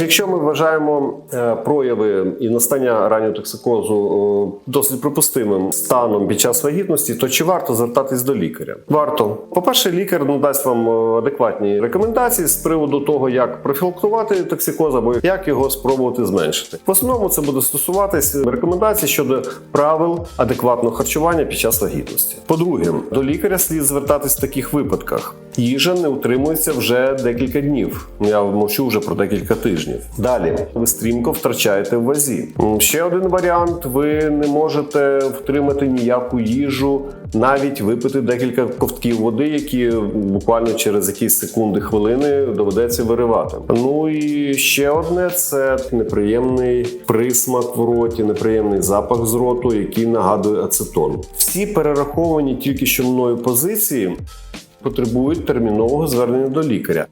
Якщо ми вважаємо е, прояви і настання раннього токсикозу е, досить припустимим станом під час вагітності, то чи варто звертатись до лікаря? Варто. По-перше, лікар надасть вам е, адекватні рекомендації з приводу того, як профілактувати токсикоз або як його спробувати зменшити. В основному це буде стосуватись рекомендацій щодо правил адекватного харчування під час вагітності. По-друге, до лікаря слід звертатись в таких випадках. Їжа не утримується вже декілька днів. Я мовчу вже про декілька тижнів. Далі ви стрімко втрачаєте в вазі. Ще один варіант: ви не можете втримати ніяку їжу, навіть випити декілька ковтків води, які буквально через якісь секунди хвилини доведеться виривати. Ну і ще одне це неприємний присмак в роті, неприємний запах з роту, який нагадує ацетон. Всі перераховані тільки що мною позиції потребують термінового звернення до лікаря.